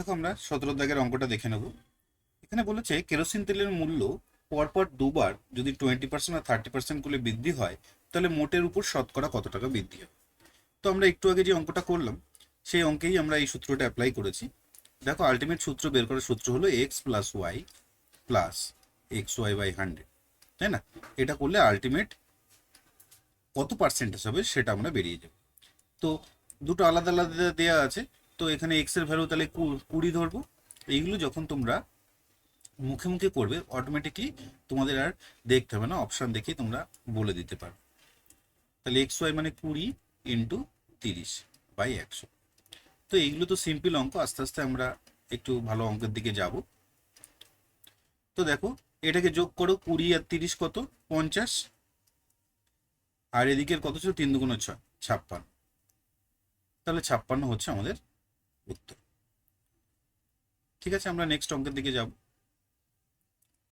দেখো আমরা সতেরো দাগের অঙ্কটা দেখে নেব। এখানে বলেছে কেরোসিন তেলের মূল্য পরপর দুবার যদি টোয়েন্টি পার্সেন্ট আর থার্টি পার্সেন্ট করে বৃদ্ধি হয়, তাহলে মোটের উপর শতকরা কত টাকা বৃদ্ধি হবে? তো আমরা একটু আগে যে অঙ্কটা করলাম, সেই অঙ্কেই আমরা এই সূত্রটা অ্যাপ্লাই করেছি। দেখো আলটিমেট সূত্র বের করার সূত্র হলো X plus Y plus X Y by hundred তাই না? এটা করলে আলটিমেট কত পার্সেন্টেজ হবে সেটা আমরা বেরিয়ে যাব। তো দুটো আলাদা আলাদা দেওয়া আছে তো এখানে এক্সের ভ্যালু তাহলে কুড়ি ধরবো। এইগুলো যখন তোমরা মুখে মুখে করবে অটোমেটিকলি তোমাদের আর দেখতে হবে না অপশান দেখে তোমরা বলে দিতে পারো। তাহলে এক্স ওয়াই মানে কুড়ি ইন্টু তিরিশ বাই একশো। তো এইগুলো তো সিম্পল অঙ্ক, আস্তে আস্তে আমরা একটু ভালো অঙ্কের দিকে যাব। তো দেখো, এটাকে যোগ করো, কুড়ি আর তিরিশ কত? পঞ্চাশ। আর এদিকের কত ছিল? তিন দুগুণ ছয়, ছাপ্পান্ন। তাহলে ছাপ্পান্ন হচ্ছে আমাদের উত্তর। ঠিক আছে আমরা নেক্সট অঙ্কের দিকে যাব।